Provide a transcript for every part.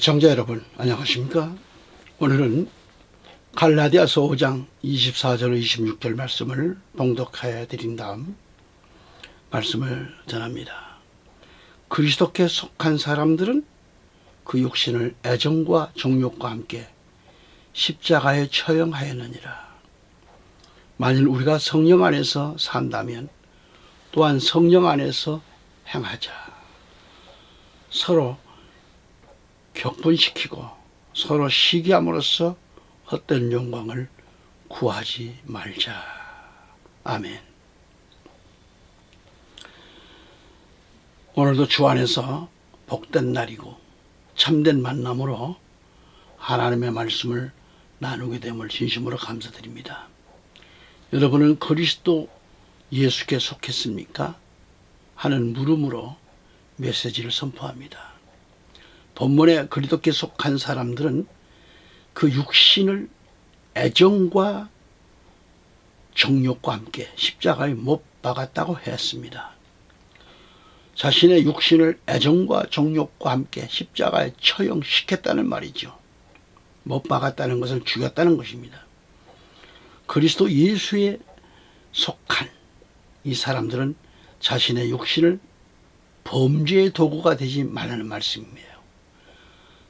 청자 여러분 안녕하십니까? 오늘은 갈라디아서 5장 24절 26절 말씀을 봉독하여 드린 다음 말씀을 전합니다. 그리스도께 속한 사람들은 그 육신을 애정과 정욕과 함께 십자가에 처형하였느니라. 만일 우리가 성령 안에서 산다면 또한 성령 안에서 행하자. 서로 격분시키고 서로 시기함으로써 헛된 영광을 구하지 말자. 아멘. 오늘도 주 안에서 복된 날이고 참된 만남으로 하나님의 말씀을 나누게 됨을 진심으로 감사드립니다. 여러분은 그리스도 예수께 속했습니까? 하는 물음으로 메시지를 선포합니다. 본문에 그리스도께 속한 사람들은 그 육신을 애정과 정욕과 함께 십자가에 못 박았다고 했습니다. 자신의 육신을 애정과 정욕과 함께 십자가에 처형시켰다는 말이죠. 못 박았다는 것을 죽였다는 것입니다. 그리스도 예수에 속한 이 사람들은 자신의 육신을 범죄의 도구가 되지 말라는 말씀이에요.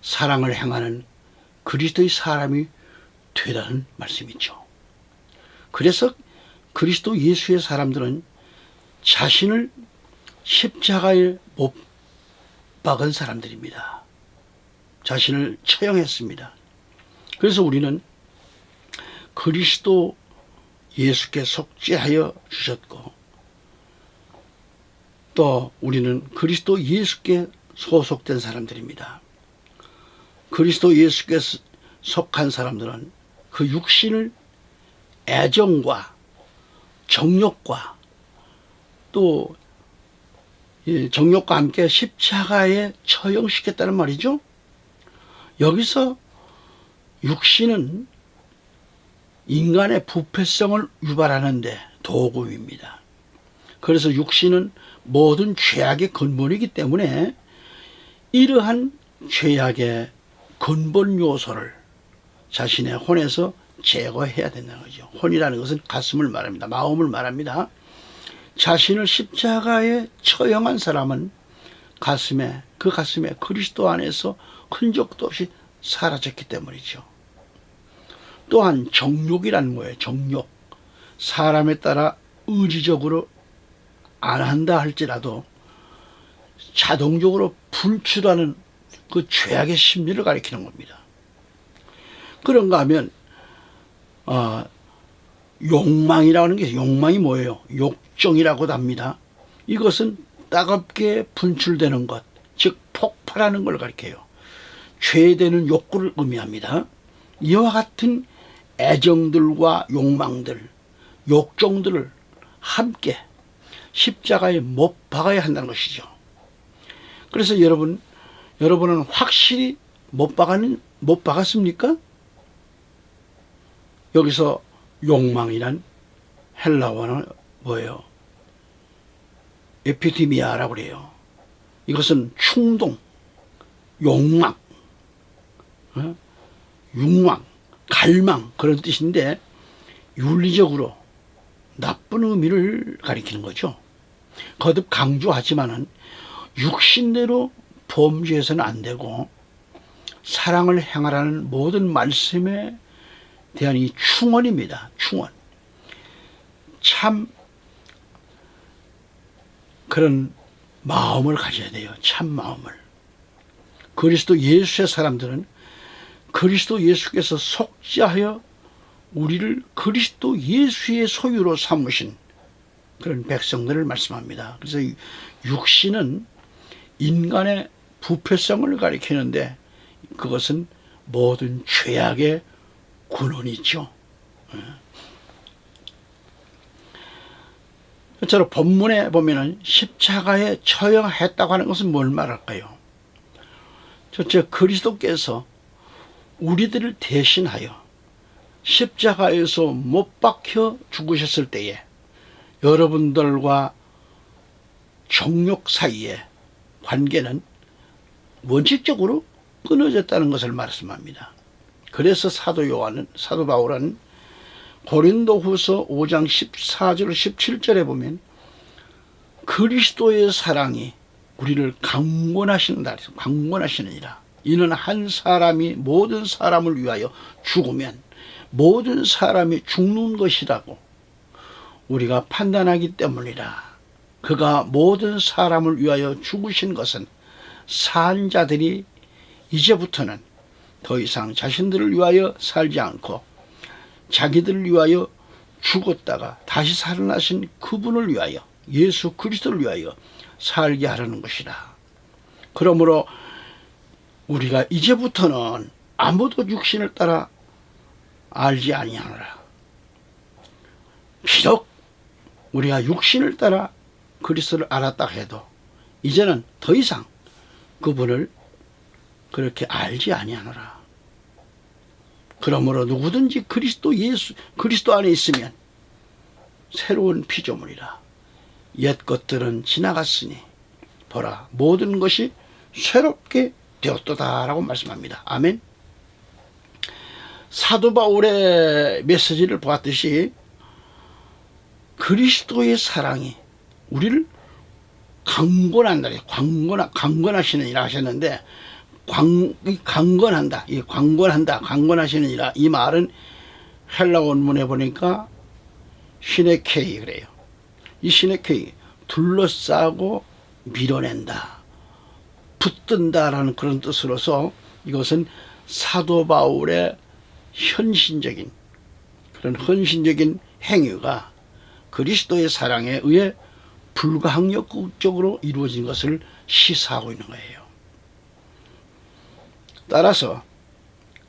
사랑을 행하는 그리스도의 사람이 되라는 말씀이죠. 그래서 그리스도 예수의 사람들은 자신을 십자가에 못 박은 사람들입니다. 자신을 처형했습니다. 그래서 우리는 그리스도 예수께 속죄하여 주셨고 또 우리는 그리스도 예수께 소속된 사람들입니다. 그리스도 예수께 속한 사람들은 그 육신을 애정과 정욕과 또 정욕과 함께 십자가에 처형시켰다는 말이죠. 여기서 육신은 인간의 부패성을 유발하는데 도구입니다. 그래서 육신은 모든 죄악의 근본이기 때문에 이러한 죄악의 근본 요소를 자신의 혼에서 제거해야 된다는 거죠. 혼이라는 것은 가슴을 말합니다. 마음을 말합니다. 자신을 십자가에 처형한 사람은 가슴에 그 가슴에 그리스도 안에서 흔적도 없이 사라졌기 때문이죠. 또한 정욕이라는 거예요. 정욕. 사람에 따라 의지적으로 안 한다 할지라도 자동적으로 분출하는 그 죄악의 심리를 가리키는 겁니다. 그런가 하면 어, 욕망이라는 게 욕망이 뭐예요? 욕정이라고도 합니다. 이것은 따갑게 분출되는 것, 즉 폭발하는 걸 가리켜요. 죄되는 욕구를 의미합니다. 이와 같은 애정들과 욕망들, 욕정들을 함께 십자가에 못 박아야 한다는 것이죠. 그래서 여러분, 여러분은 확실히 못 박았는, 못 박았습니까? 여기서 욕망이란 헬라어는 뭐예요? 에피티미아라고 그래요. 이것은 충동, 욕망, 어? 욕망, 갈망 그런 뜻인데 윤리적으로 나쁜 의미를 가리키는 거죠. 거듭 강조하지만은 육신대로 범죄해서는 안 되고 사랑을 행하라는 모든 말씀에 대한 이 충원입니다. 충원. 참 그런 마음을 가져야 돼요. 참 마음을. 그리스도 예수의 사람들은 그리스도 예수께서 속죄하여 우리를 그리스도 예수의 소유로 삼으신 그런 백성들을 말씀합니다. 그래서 육신은 인간의 부패성을 가리키는데 그것은 모든 죄악의 근원이죠. 저로 본문에 보면은 십자가에 처형했다고 하는 것은 뭘 말할까요? 첫째 그리스도께서 우리들을 대신하여 십자가에서 못 박혀 죽으셨을 때에 여러분들과 정욕 사이의 관계는 원칙적으로 끊어졌다는 것을 말씀합니다. 그래서 사도 요한은 사도 바울은 고린도후서 5장 14절 17절에 보면 그리스도의 사랑이 우리를 강권하시는다. 강권하시느니라. 이는 한 사람이 모든 사람을 위하여 죽으면 모든 사람이 죽는 것이라고 우리가 판단하기 때문이라. 그가 모든 사람을 위하여 죽으신 것은 산 자들이 이제부터는 더 이상 자신들을 위하여 살지 않고 자기들을 위하여 죽었다가 다시 살아나신 그분을 위하여 예수 그리스도를 위하여 살게 하려는 것이라. 그러므로 우리가 이제부터는 아무도 육신을 따라 알지 아니하노라. 비록 우리가 육신을 따라 그리스도를 알았다 해도 이제는 더 이상 그분을 그렇게 알지 아니하노라. 그러므로 누구든지 그리스도 예수 그리스도 안에 있으면 새로운 피조물이라. 옛 것들은 지나갔으니 보라 모든 것이 새롭게 되었도다라고 말씀합니다. 아멘. 사도 바울의 메시지를 보았듯이 그리스도의 사랑이 우리를 강권한다. 강권, 강권하시느니라 하셨는데, 광, 강권한다. 이 강권한다. 강권하시느니라. 이 말은 헬라 원문에 보니까 시네케이 그래요. 이 시네케이 둘러싸고 밀어낸다. 붙든다라는 그런 뜻으로서 이것은 사도 바울의 현신적인 그런 헌신적인 행위가 그리스도의 사랑에 의해 불가항력적으로 이루어진 것을 시사하고 있는 거예요. 따라서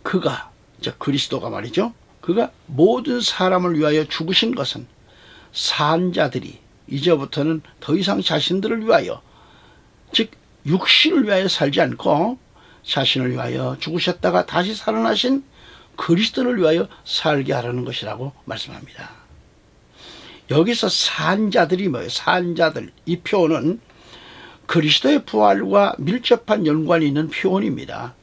그가 저 그리스도가 말이죠. 그가 모든 사람을 위하여 죽으신 것은 산자들이 이제부터는 더 이상 자신들을 위하여 즉 육신을 위하여 살지 않고 자신을 위하여 죽으셨다가 다시 살아나신 그리스도를 위하여 살게 하라는 것이라고 말씀합니다. 여기서 산자들이 뭐예요? 산자들. 이 표현은 그리스도의 부활과 밀접한 연관이 있는 표현입니다.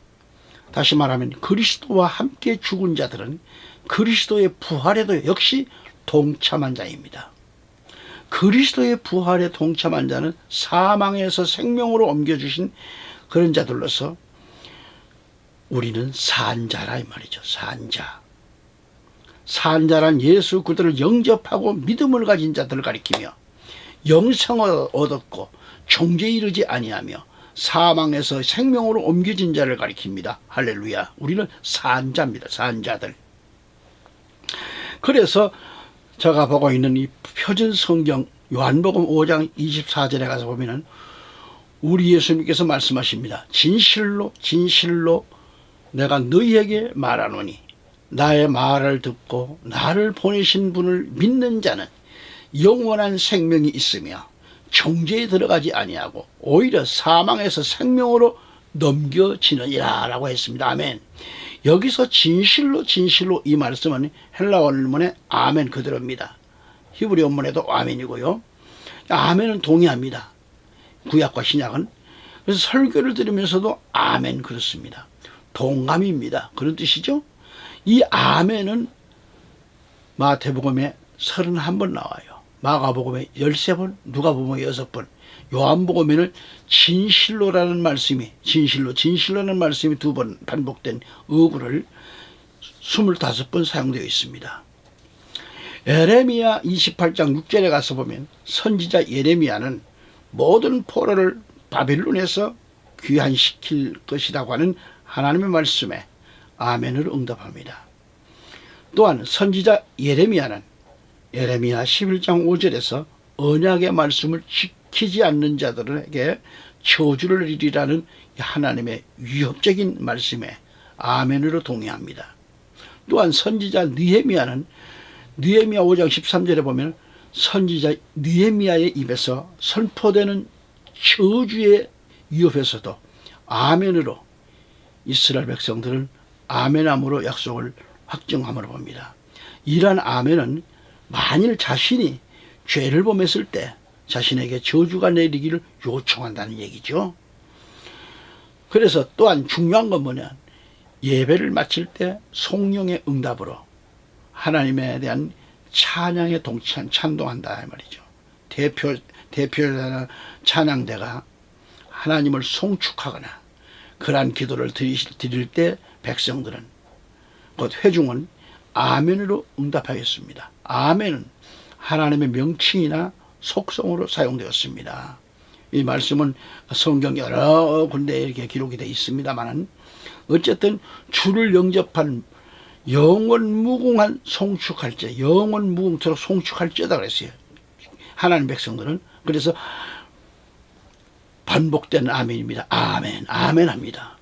다시 말하면 그리스도와 함께 죽은 자들은 그리스도의 부활에도 역시 동참한 자입니다. 그리스도의 부활에 동참한 자는 사망에서 생명으로 옮겨주신 그런 자들로서 우리는 산자라 이 말이죠. 산자. 산자란 예수 그들을 영접하고 믿음을 가진 자들을 가리키며 영생을 얻었고 종죄에 이르지 아니하며 사망에서 생명으로 옮겨진 자를 가리킵니다. 할렐루야. 우리는 산자입니다. 산자들. 그래서 제가 보고 있는 이 표준 성경 요한복음 5장 24절에 가서 보면은 우리 예수님께서 말씀하십니다. 진실로 진실로 내가 너희에게 말하노니 나의 말을 듣고 나를 보내신 분을 믿는 자는 영원한 생명이 있으며 정죄에 들어가지 아니하고 오히려 사망에서 생명으로 넘겨지느니라 라고 했습니다. 아멘. 여기서 진실로 진실로 이 말씀은 헬라 원문의 아멘 그대로입니다. 히브리 원문에도 아멘이고요. 아멘은 동의합니다. 구약과 신약은. 그래서 설교를 들으면서도 아멘 그렇습니다. 동감입니다. 그런 뜻이죠. 이 아멘은 마태복음에 31번 나와요. 마가복음에 13번, 누가복음에 6번, 요한복음에는 진실로라는 말씀이 진실로 진실로라는 말씀이 두 번 반복된 어구를 25번 사용되어 있습니다. 에레미야 28장 6절에 가서 보면 선지자 예레미야는 모든 포로를 바벨론에서 귀환시킬 것이라고 하는 하나님의 말씀에 아멘으로 응답합니다. 또한 선지자 예레미야는 예레미야 11장 5절에서 언약의 말씀을 지키지 않는 자들에게 저주를 내리라는 하나님의 위협적인 말씀에 아멘으로 동의합니다. 또한 선지자 느헤미야는 느헤미야 5장 13절에 보면 선지자 느헤미야의 입에서 선포되는 저주의 위협에서도 아멘으로 이스라엘 백성들은 아멘함으로 약속을 확정함으로 봅니다. 이러한 아멘은 만일 자신이 죄를 범했을 때 자신에게 저주가 내리기를 요청한다는 얘기죠. 그래서 또한 중요한 건 뭐냐? 예배를 마칠 때 성령의 응답으로 하나님에 대한 찬양에 동찬 찬동한다 이 말이죠. 대표 대표자나 찬양대가 하나님을 송축하거나 그러한 기도를 드리, 드릴 때 백성들은 곧 회중은 아멘으로 응답하겠습니다. 아멘은 하나님의 명칭이나 속성으로 사용되었습니다. 이 말씀은 성경 여러 군데 이렇게 기록이 되어 있습니다만은 어쨌든 주를 영접한 영원 무궁한 송축할제, 영원 무궁토록 송축할제다 그랬어요. 하나님 백성들은 그래서 반복되는 아멘입니다. 아멘, 아멘 합니다.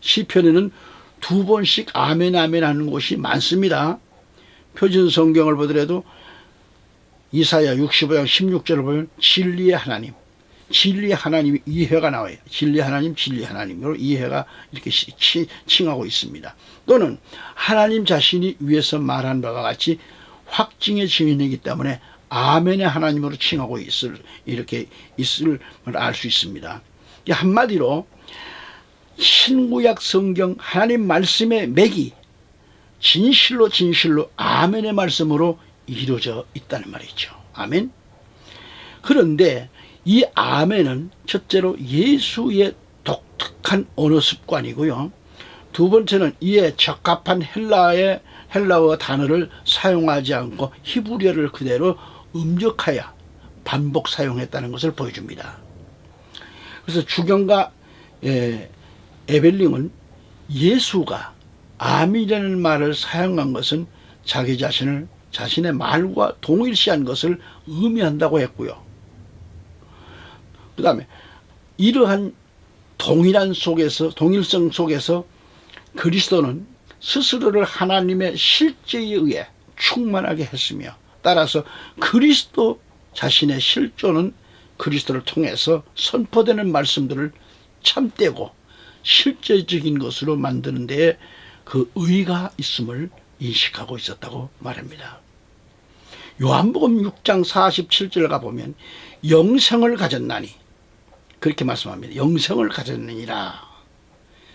시편에는 두 번씩 아멘, 아멘 하는 곳이 많습니다. 표준 성경을 보더라도 이사야 65장 16절을 보면 진리의 하나님, 진리의 하나님 이해가 나와요. 진리 하나님, 진리 하나님으로 이해가 이렇게 치, 칭하고 있습니다. 또는 하나님 자신이 위에서 말한 바와 같이 확증의 증인이기 때문에 아멘의 하나님으로 칭하고 있을 이렇게 있을 알수 있습니다. 한마디로 신구약 성경 하나님 말씀의 맥이 진실로 진실로 아멘의 말씀으로 이루어져 있다는 말이죠. 아멘. 그런데 이 아멘은 첫째로 예수의 독특한 언어 습관이고요. 두 번째는 이에 적합한 헬라의 헬라어 단어를 사용하지 않고 히브리어를 그대로 음력하여 반복 사용했다는 것을 보여줍니다. 그래서 주경과 에, 에벨링은 예수가 아미라는 말을 사용한 것은 자기 자신을 자신의 말과 동일시한 것을 의미한다고 했고요. 그 다음에 이러한 동일한 속에서 동일성 속에서 그리스도는 스스로를 하나님의 실제에 의해 충만하게 했으며 따라서 그리스도 자신의 실존은 그리스도를 통해서 선포되는 말씀들을 참되고 실제적인 것으로 만드는 데에 그 의가 있음을 인식하고 있었다고 말합니다. 요한복음 6장 47절 가보면 영생을 가졌나니 그렇게 말씀합니다. 영생을 가졌느니라.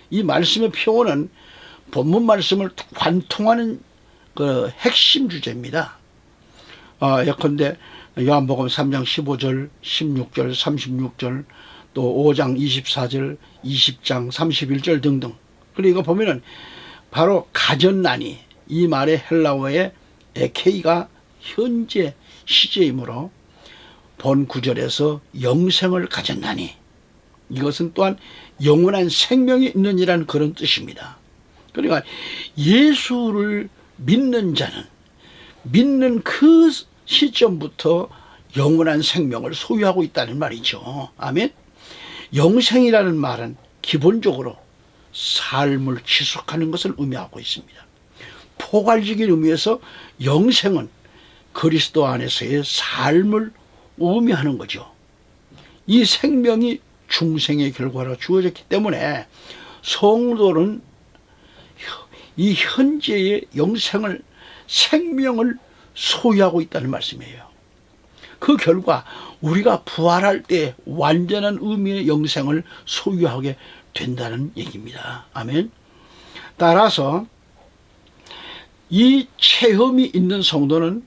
이 말씀의 표현은 본문 말씀을 관통하는 그 핵심 주제입니다. 어, 예컨대 요한복음 3장 15절, 16절, 36절, 또 5장 24절, 20장 31절 등등. 그리고 보면은 바로 가졌나니 이 말의 헬라어의 에케이가 현재 시제이므로 본 구절에서 영생을 가졌나니 이것은 또한 영원한 생명이 있느니라는 그런 뜻입니다. 그러니까 예수를 믿는 자는 믿는 그 시점부터 영원한 생명을 소유하고 있다는 말이죠. 아멘. 영생이라는 말은 기본적으로 삶을 지속하는 것을 의미하고 있습니다. 포괄적인 의미에서 영생은 그리스도 안에서의 삶을 의미하는 거죠. 이 생명이 중생의 결과로 주어졌기 때문에 성도는 이 현재의 영생을 생명을 소유하고 있다는 말씀이에요. 그 결과 우리가 부활할 때 완전한 의미의 영생을 소유하게 된다는 얘기입니다. 아멘. 따라서 이 체험이 있는 성도는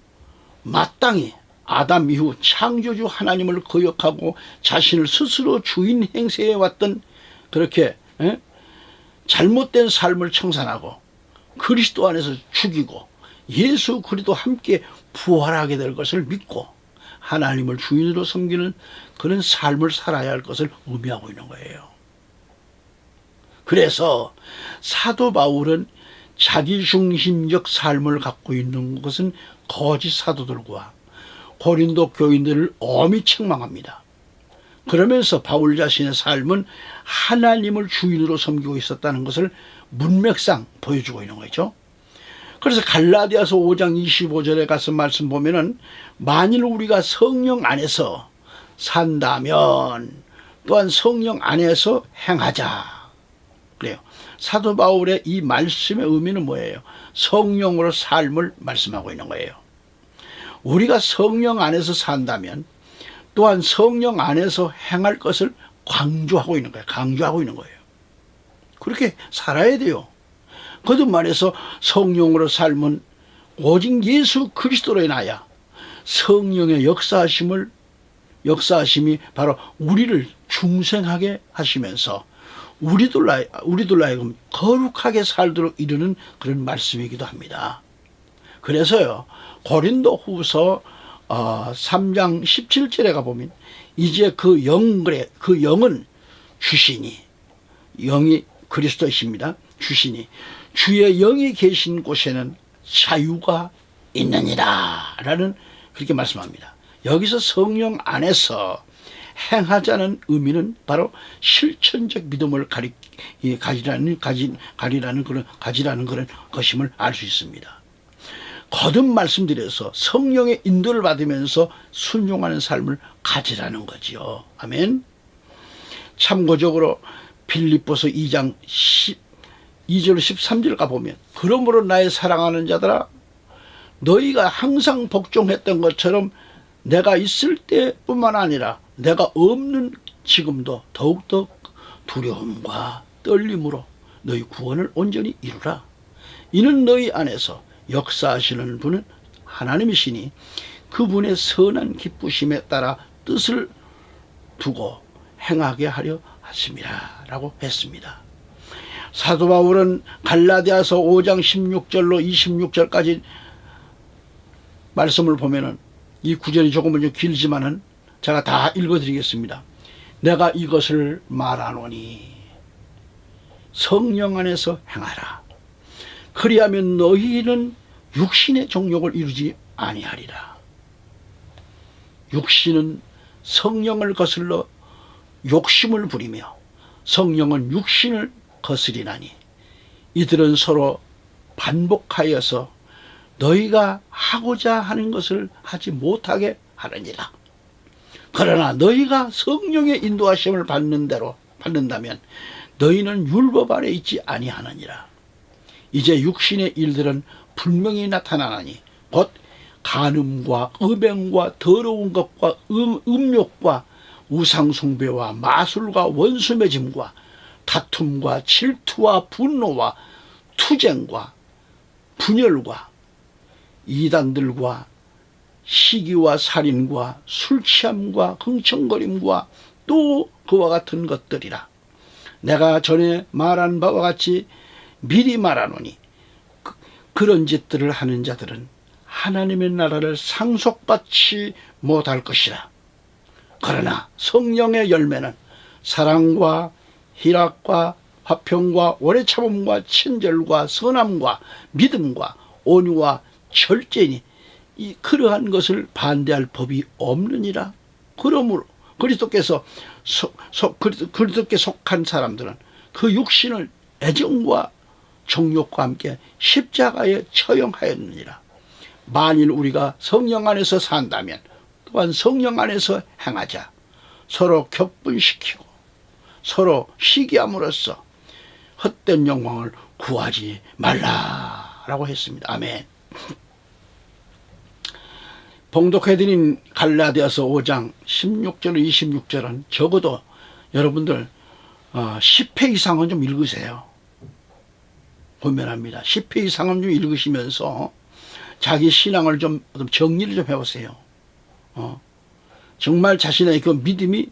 마땅히 아담 이후 창조주 하나님을 거역하고 자신을 스스로 주인 행세해 왔던 그렇게 에? 잘못된 삶을 청산하고 그리스도 안에서 죽이고 예수 그리스도 함께 부활하게 될 것을 믿고 하나님을 주인으로 섬기는 그런 삶을 살아야 할 것을 의미하고 있는 거예요. 그래서 사도 바울은 자기중심적 삶을 갖고 있는 것은 거짓 사도들과 고린도 교인들을 엄히 책망합니다. 그러면서 바울 자신의 삶은 하나님을 주인으로 섬기고 있었다는 것을 문맥상 보여주고 있는 거죠. 그래서 갈라디아서 5장 25절에 가서 말씀 보면은 만일 우리가 성령 안에서 산다면 또한 성령 안에서 행하자. 그래요. 사도 바울의 이 말씀의 의미는 뭐예요? 성령으로 삶을 말씀하고 있는 거예요. 우리가 성령 안에서 산다면 또한 성령 안에서 행할 것을 강조하고 있는 거예요. 강조하고 있는 거예요. 그렇게 살아야 돼요. 거듭 말해서 성령으로 삶은 오직 예수 그리스도로 인하여 성령의 역사하심을 역사하심이 바로 우리를 중생하게 하시면서 우리들 하여금 거룩하게 살도록 이루는 그런 말씀이기도 합니다. 그래서요 고린도 후서 어, 3장 17절에 가 보면 이제 그 영그래 그 영은 주시니 영이 그리스도이십니다. 주시니 주의 영이 계신 곳에는 자유가 있느니라 라는 그렇게 말씀합니다. 여기서 성령 안에서 행하자는 의미는 바로 실천적 믿음을 가리, 이, 가지라는, 가지, 가리라는 그런, 가지라는 그런 것임을 알 수 있습니다. 거듭 말씀드려서 성령의 인도를 받으면서 순종하는 삶을 가지라는 거지요. 아멘. 참고적으로 빌립보서 2장 10, 2절 13절 가보면 그러므로 나의 사랑하는 자들아 너희가 항상 복종했던 것처럼 내가 있을 때뿐만 아니라 내가 없는 지금도 더욱더 두려움과 떨림으로 너희 구원을 온전히 이루라. 이는 너희 안에서 역사하시는 분은 하나님이시니 그분의 선한 기쁘심에 따라 뜻을 두고 행하게 하려 하심이라 라고 했습니다. 사도 바울은 갈라디아서 5장 16절로 26절까지 말씀을 보면은 이 구절이 조금은 좀 길지만은 제가 다 읽어드리겠습니다. 내가 이것을 말하노니 성령 안에서 행하라. 그리하면 너희는 육신의 정욕을 이루지 아니하리라. 육신은 성령을 거슬러 욕심을 부리며 성령은 육신을 거스리나니 이들은 서로 반복하여서 너희가 하고자 하는 것을 하지 못하게 하느니라. 그러나 너희가 성령의 인도하심을 받는 대로 받는다면 너희는 율법 아래 있지 아니하느니라. 이제 육신의 일들은 분명히 나타나나니 곧 간음과 음행과 더러운 것과 음, 음욕과 우상숭배와 마술과 원수매짐과 다툼과 질투와 분노와 투쟁과 분열과 이단들과 시기와 살인과 술 취함과 흥청거림과 또 그와 같은 것들이라. 내가 전에 말한 바와 같이 미리 말하노니 그, 그런 짓들을 하는 자들은 하나님의 나라를 상속받지 못할 것이라. 그러나 성령의 열매는 사랑과 희락과 화평과 오래 참음과 친절과 선함과 믿음과 온유와 철저히 이 그러한 것을 반대할 법이 없느니라. 그러므로 그리스도께서 그리스도께 속한 사람들은 그 육신을 애정과 정욕과 함께 십자가에 처형하였느니라. 만일 우리가 성령 안에서 산다면 또한 성령 안에서 행하자. 서로 격분시키고 서로 시기함으로써 헛된 영광을 구하지 말라라고 했습니다. 아멘. 봉독해드린 갈라디아서 5장 16절 26절은 적어도 여러분들 10회 어, 이상은 좀 읽으세요. 보면합니다. 10회 이상은 좀 읽으시면서 자기 신앙을 좀 정리를 좀 해보세요. 어. 정말 자신의 그 믿음이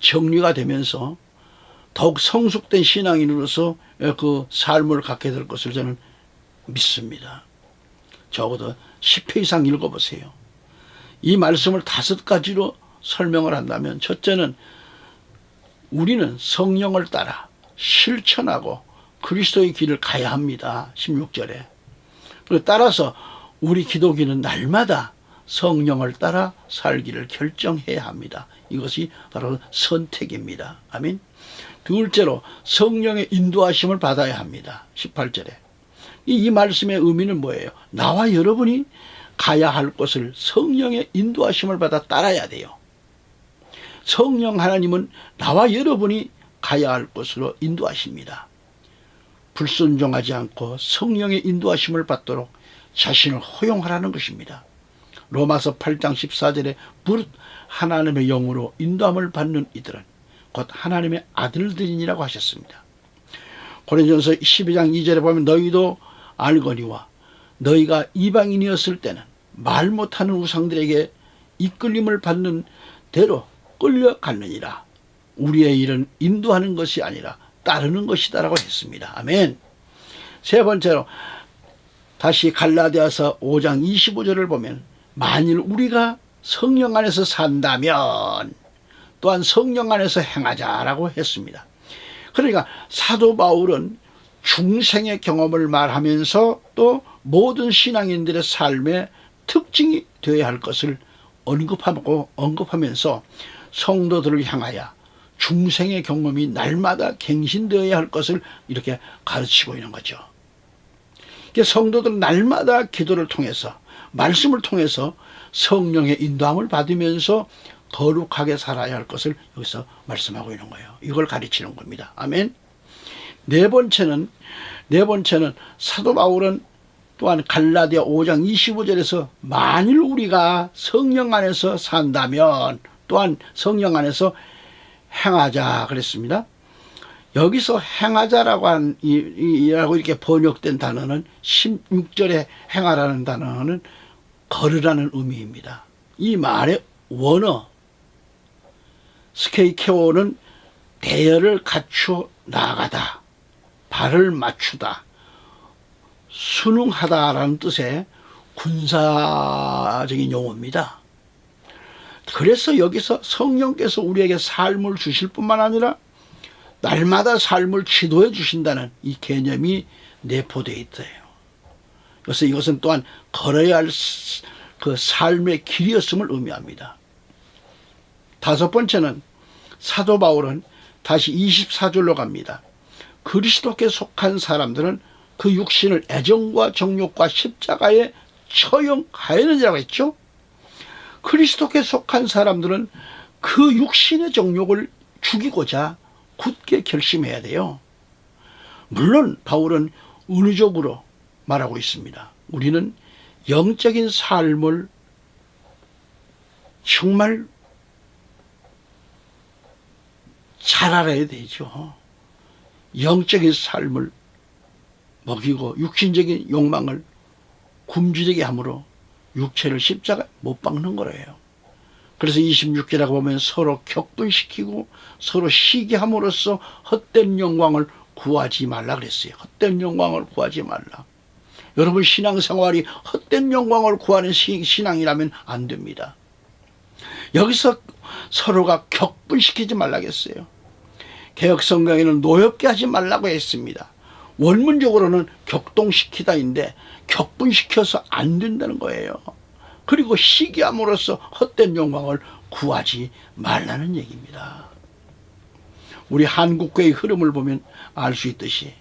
정리가 되면서 더욱 성숙된 신앙인으로서 그 삶을 갖게 될 것을 저는 믿습니다. 적어도 10회 이상 읽어보세요. 이 말씀을 다섯 가지로 설명을 한다면 첫째는 우리는 성령을 따라 실천하고 그리스도의 길을 가야 합니다. 16절에. 그리고 따라서 우리 기독인은 날마다 성령을 따라 살기를 결정해야 합니다. 이것이 바로 선택입니다. 아멘. 둘째로 성령의 인도하심을 받아야 합니다. 18절에. 이, 이 말씀의 의미는 뭐예요? 나와 여러분이 가야 할 곳을 성령의 인도하심을 받아 따라야 돼요. 성령 하나님은 나와 여러분이 가야 할 곳으로 인도하십니다. 불순종하지 않고 성령의 인도하심을 받도록 자신을 허용하라는 것입니다. 로마서 8장 14절에 무릇 하나님의 영으로 인도함을 받는 이들은 곧 하나님의 아들들이라고 하셨습니다. 고린전서 12장 2절에 보면 너희도 알거니와 너희가 이방인이었을 때는 말 못하는 우상들에게 이끌림을 받는 대로 끌려갔느니라. 우리의 일은 인도하는 것이 아니라 따르는 것이다라고 했습니다. 아멘. 세 번째로 다시 갈라디아서 5장 25절을 보면 만일 우리가 성령 안에서 산다면 또한 성령 안에서 행하자라고 했습니다. 그러니까 사도 바울은 중생의 경험을 말하면서 또 모든 신앙인들의 삶의 특징이 되어야 할 것을 언급하고 언급하면서 성도들을 향하여 중생의 경험이 날마다 갱신되어야 할 것을 이렇게 가르치고 있는 거죠. 성도들은 날마다 기도를 통해서 말씀을 통해서 성령의 인도함을 받으면서 거룩하게 살아야 할 것을 여기서 말씀하고 있는 거예요. 이걸 가르치는 겁니다. 아멘. 네 번째는 네 번째는 사도 바울은 또한 갈라디아 5장 25절에서 만일 우리가 성령 안에서 산다면 또한 성령 안에서 행하자 그랬습니다. 여기서 행하자라고 한, 이, 이, 라고 이렇게 번역된 단어는 16절에 행하라는 단어는 걸으라는 의미입니다. 이 말의 원어, 스케이케오는 대열을 갖추어 나가다, 발을 맞추다, 순응하다라는 뜻의 군사적인 용어입니다. 그래서 여기서 성령께서 우리에게 삶을 주실 뿐만 아니라 날마다 삶을 지도해 주신다는 이 개념이 내포되어 있어요. 그래서 이것은 또한 걸어야 할 그 삶의 길이었음을 의미합니다. 다섯 번째는 사도 바울은 다시 24절로 갑니다. 그리스도께 속한 사람들은 그 육신을 애정과 정욕과 십자가에 처형하였느니라고 했죠. 그리스도께 속한 사람들은 그 육신의 정욕을 죽이고자 굳게 결심해야 돼요. 물론 바울은 은유적으로 말하고 있습니다. 우리는 영적인 삶을 정말 잘 알아야 되죠. 영적인 삶을 먹이고 육신적인 욕망을 굶주리게 함으로 육체를 십자가 못 박는 거예요. 그래서 26절에 보면 서로 격분시키고 서로 시기 함으로써 헛된 영광을 구하지 말라 그랬어요. 헛된 영광을 구하지 말라. 여러분 신앙생활이 헛된 영광을 구하는 신앙이라면 안 됩니다. 여기서 서로가 격분시키지 말라겠어요. 개혁성경에는 노엽게 하지 말라고 했습니다. 원문적으로는 격동시키다인데 격분시켜서 안 된다는 거예요. 그리고 시기함으로써 헛된 영광을 구하지 말라는 얘기입니다. 우리 한국교의 흐름을 보면 알 수 있듯이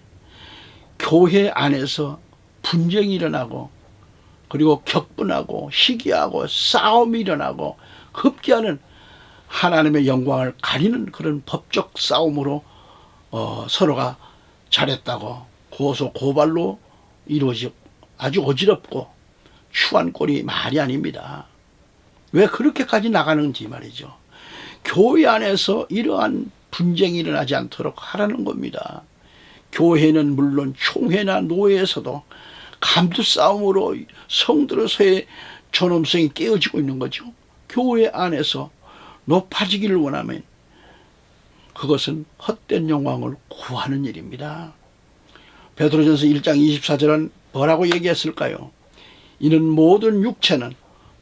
교회 안에서 분쟁이 일어나고 그리고 격분하고 시기하고 싸움이 일어나고 급기야는 하나님의 영광을 가리는 그런 법적 싸움으로 어, 서로가 잘했다고 고소 고발로 이루어지 아주 어지럽고 추한 꼴이 말이 아닙니다. 왜 그렇게까지 나가는지 말이죠. 교회 안에서 이러한 분쟁이 일어나지 않도록 하라는 겁니다. 교회는 물론 총회나 노회에서도 감투 싸움으로 성들어서의 존엄성이 깨어지고 있는 거죠. 교회 안에서 높아지기를 원하면 그것은 헛된 영광을 구하는 일입니다. 베드로전서 1장 24절은 뭐라고 얘기했을까요? 이는 모든 육체는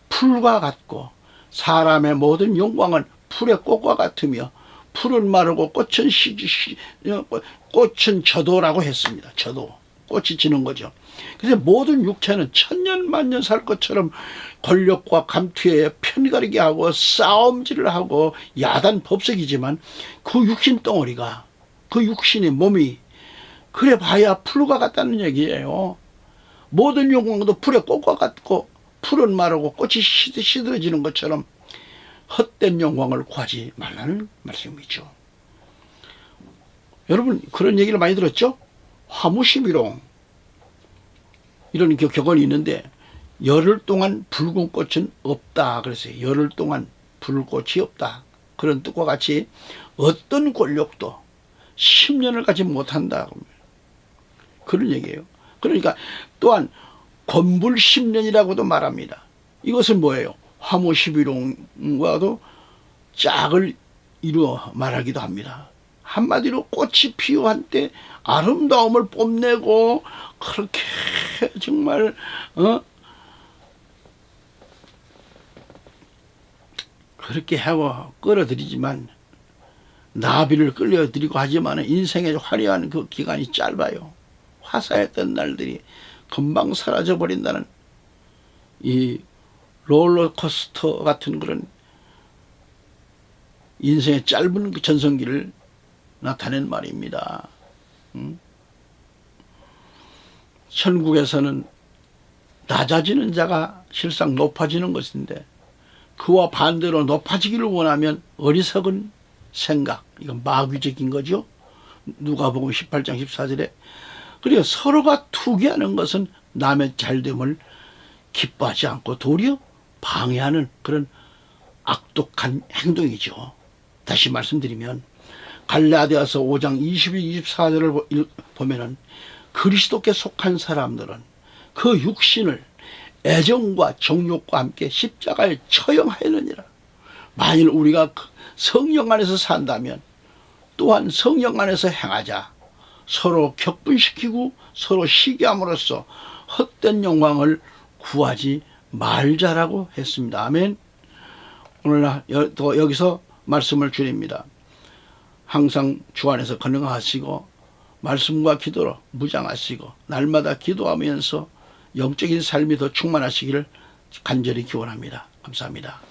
풀과 같고 사람의 모든 영광은 풀의 꽃과 같으며 풀은 마르고 꽃은 시, 시, 꽃은 저도라고 했습니다. 저도. 꽃이 지는 거죠. 그래서 모든 육체는 천년 만년 살 것처럼 권력과 감투에 편가르게 하고 싸움질을 하고 야단 법석이지만 그 육신 덩어리가 그 육신의 몸이 그래 봐야 풀과 같다는 얘기예요. 모든 영광도 풀의 꽃과 같고 풀은 마르고 꽃이 시들어지는 것처럼 헛된 영광을 구하지 말라는 말씀이죠. 여러분 그런 얘기를 많이 들었죠? 화무시비롱 이런 격언이 있는데 열흘 동안 붉은 꽃은 없다 그랬어요. 열흘 동안 불꽃이 없다. 그런 뜻과 같이 어떤 권력도 10년을 가지 못한다. 그런 얘기예요. 그러니까 또한 권불 10년이라고도 말합니다. 이것은 뭐예요? 11홍과도 짝을 이루어 말하기도 합니다. 한마디로 꽃이 피어한 때 아름다움을 뽐내고 그렇게 정말 어 그렇게 하고 끌어들이지만 나비를 끌려들이고 하지만 인생의 화려한 그 기간이 짧아요. 화사했던 날들이 금방 사라져 버린다는 이 롤러코스터 같은 그런 인생의 짧은 그 전성기를 나타낸 말입니다. 음? 천국에서는 낮아지는 자가 실상 높아지는 것인데 그와 반대로 높아지기를 원하면 어리석은 생각 이건 마귀적인 거죠. 누가복음 18장 14절에 그리고 서로가 투기하는 것은 남의 잘됨을 기뻐하지 않고 도리어 방해하는 그런 악독한 행동이죠. 다시 말씀드리면 갈라디아서 5장 22, 24절을 보면은 그리스도께 속한 사람들은 그 육신을 애정과 정욕과 함께 십자가에 처형하였느니라. 만일 우리가 그 성령 안에서 산다면 또한 성령 안에서 행하자. 서로 격분시키고 서로 시기함으로써 헛된 영광을 구하지 말자라고 했습니다. 아멘. 오늘 또 여기서 말씀을 줄입니다. 항상 주 안에서 건강하시고 말씀과 기도로 무장하시고 날마다 기도하면서 영적인 삶이 더 충만하시기를 간절히 기원합니다. 감사합니다.